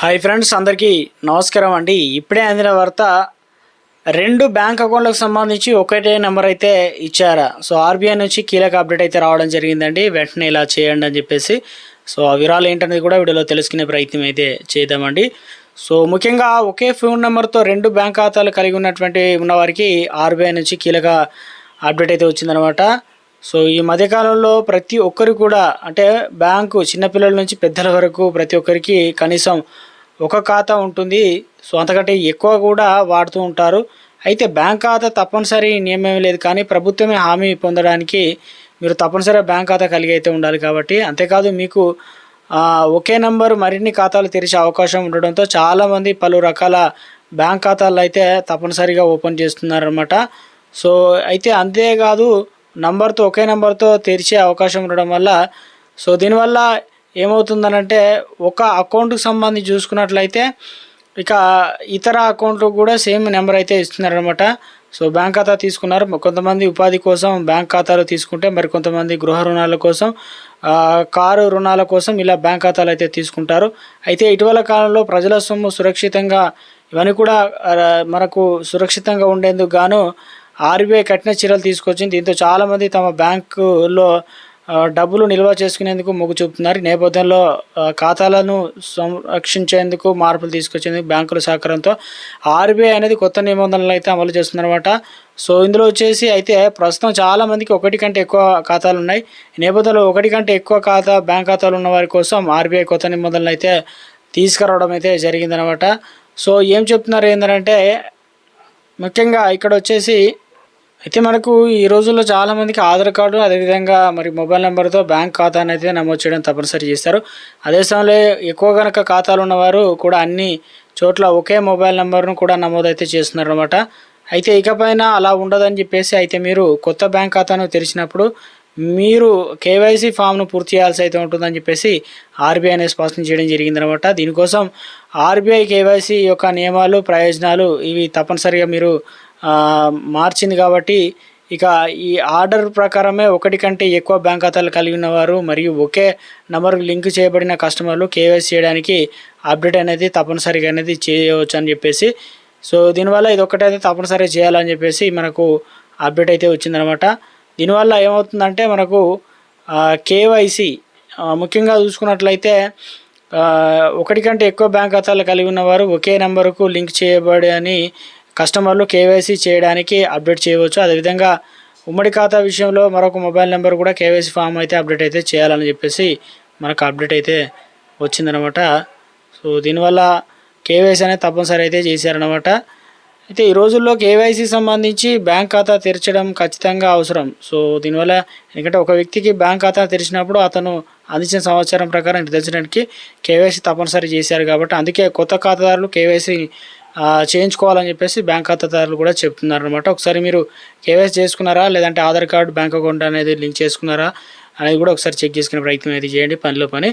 Hi friends అందరికీ నమస్కారం అండి. ఇప్పుడే అందిన వార్త రెండు బ్యాంక్ అకౌంట్లకు సంబంధించి ఒకటే నెంబర్ అయితే ఇచ్చారా. సో ఆర్బీఐ నుంచి కీలక అప్డేట్ అయితే రావడం జరిగిందండి. వెంటనే ఇలా చేయండి అని చెప్పేసి సో ఆ వివరాలు ఏంటనేది కూడా వీడియోలో తెలుసుకునే ప్రయత్నం అయితే చేద్దామండి. సో ముఖ్యంగా ఒకే ఫోన్ నెంబర్తో రెండు బ్యాంక్ ఖాతాలు కలిగి ఉన్నటువంటి ఉన్నవారికి ఆర్బీఐ నుంచి కీలక అప్డేట్ అయితే వచ్చిందనమాట సో ఈ మధ్యకాలంలో ప్రతి ఒక్కరు కూడా అంటే బ్యాంకు చిన్నపిల్లల నుంచి పెద్దల వరకు ప్రతి ఒక్కరికి కనీసం ఒక ఖాతా ఉంటుంది. సో అంతకంటే ఎక్కువ కూడా వాడుతూ ఉంటారు. అయితే బ్యాంక్ ఖాతా తప్పనిసరి నియమం లేదు కానీ ప్రభుత్వమే హామీ పొందడానికి మీరు తప్పనిసరిగా బ్యాంక్ ఖాతా కలిగి అయితే ఉండాలి కాబట్టి అంతేకాదు మీకు ఒకే నంబర్ మరిన్ని ఖాతాలు తెరిచే అవకాశం ఉండడంతో చాలామంది పలు రకాల బ్యాంక్ ఖాతాలు అయితే తప్పనిసరిగా ఓపెన్ చేస్తున్నారనమాట సో అయితే అంతేకాదు నంబర్తో ఒకే నెంబర్తో తెరిచే అవకాశం ఉండడం వల్ల సో దీనివల్ల ఏమవుతుందనంటే ఒక అకౌంట్కి సంబంధించి చూసుకున్నట్లయితే ఇక ఇతర అకౌంట్లు కూడా సేమ్ నెంబర్ అయితే ఇస్తున్నారనమాట. సో బ్యాంక్ ఖాతా తీసుకున్నారు. కొంతమంది ఉపాధి కోసం బ్యాంక్ ఖాతాలు తీసుకుంటే మరి కొంతమంది గృహ రుణాల కోసం కారు రుణాల కోసం ఇలా బ్యాంక్ ఖాతాలు అయితే తీసుకుంటారు. అయితే ఇటీవల కాలంలో ప్రజల సొమ్ము సురక్షితంగా ఇవన్నీ కూడా మనకు సురక్షితంగా ఉండేందుకు గాను ఆర్బీఐ కఠిన చర్యలు తీసుకొచ్చింది. దీంతో చాలామంది తమ బ్యాంకులో డబ్బులు నిల్వ చేసుకునేందుకు మొగ్గు చూపుతున్నారు. ఈ నేపథ్యంలో ఖాతాలను సంరక్షించేందుకు మార్పులు తీసుకొచ్చేందుకు బ్యాంకుల సహకారంతో. ఆర్బీఐ అనేది కొత్త నిబంధనలు అయితే అమలు చేస్తుందన్నమాట. సో ఇందులో వచ్చేసి అయితే ప్రస్తుతం చాలామందికి ఒకటి కంటే ఎక్కువ ఖాతాలు ఉన్నాయి. ఈ నేపథ్యంలో ఒకటి కంటే ఎక్కువ ఖాతా బ్యాంక్ ఖాతాలు ఉన్న వారి కోసం ఆర్బీఐ కొత్త నిబంధనలు అయితే తీసుకురావడం అయితే జరిగిందనమాట సో ఏం చెప్తున్నారు ఏంటంటే ముఖ్యంగా ఇక్కడ వచ్చేసి అయితే మనకు ఈ రోజుల్లో చాలామందికి ఆధార్ కార్డు అదేవిధంగా మరి మొబైల్ నెంబర్తో బ్యాంక్ ఖాతాను అయితే నమోదు చేయడం తప్పనిసరి చేస్తారు. అదే సమయంలో ఎక్కువ కనుక ఖాతాలు ఉన్నవారు కూడా అన్ని చోట్ల ఒకే మొబైల్ నెంబర్ను కూడా నమోదు అయితే చేస్తున్నారు అనమాట అయితే ఇకపైన అలా ఉండదని చెప్పేసి అయితే మీరు కొత్త బ్యాంక్ ఖాతాను తెరిచినప్పుడు మీరు కేవైసీ ఫామ్ను పూర్తి చేయాల్సి అయితే ఉంటుందని చెప్పేసి ఆర్బీఐ అనేది స్పష్టం చేయడం జరిగిందనమాట దీనికోసం ఆర్బీఐ కేవైసీ యొక్క నియమాలు ప్రయోజనాలు ఇవి తప్పనిసరిగా మీరు మార్చింది కాబట్టి ఇక ఈ ఆర్డర్ ప్రకారమే ఒకటి కంటే ఎక్కువ బ్యాంక్ ఖాతాలు కలిగి ఉన్నవారు మరియు ఒకే నంబర్ లింక్ చేయబడిన కస్టమర్లు కేవైసీ చేయడానికి అప్డేట్ అనేది తప్పనిసరిగా అనేది చేయవచ్చు అని చెప్పేసి సో దీనివల్ల ఇది ఒక్కటైతే తప్పనిసరిగా చేయాలని చెప్పేసి మనకు అప్డేట్ అయితే వచ్చిందనమాట. దీనివల్ల ఏమవుతుందంటే మనకు కేవైసీ ముఖ్యంగా చూసుకున్నట్లయితే ఒకటి కంటే ఎక్కువ బ్యాంక్ ఖాతాలు కలిగి ఉన్నవారు ఒకే నెంబర్కు లింక్ చేయబడి అని కస్టమర్లు కేవైసీ చేయడానికి అప్డేట్ చేయవచ్చు. అదేవిధంగా ఉమ్మడి ఖాతా విషయంలో మరొక మొబైల్ నెంబర్ కూడా కేవైసీ ఫామ్ అయితే అప్డేట్ అయితే చేయాలని చెప్పేసి మనకు అప్డేట్ అయితే వచ్చిందనమాట. సో దీనివల్ల కేవైసీ అనేది తప్పనిసరి అయితే చేశారనమాట. అయితే ఈ రోజుల్లో కేవైసీ సంబంధించి బ్యాంక్ ఖాతా తెరచడం ఖచ్చితంగా అవసరం. సో దీనివల్ల ఎందుకంటే ఒక వ్యక్తికి బ్యాంక్ ఖాతా తెరిచినప్పుడు అతను అందించిన సమాచారం ప్రకారం నిర్ధారించడానికి కేవైసీ తప్పనిసరి చేశారు కాబట్టి అందుకే కొత్త ఖాతాదారులు కేవైసీ చేయించుకోవాలని చెప్పేసి బ్యాంక్ ఖాతాదారులు కూడా చెప్తున్నారు అనమాట ఒకసారి మీరు కేవైసీ చేసుకున్నారా? లేదంటే ఆధార్ కార్డు బ్యాంక్ అకౌంట్ అనేది లింక్ చేసుకున్నారా? అనేది కూడా ఒకసారి చెక్ చేసుకునే ప్రయత్నం అయితే చేయండి. పనిలో పని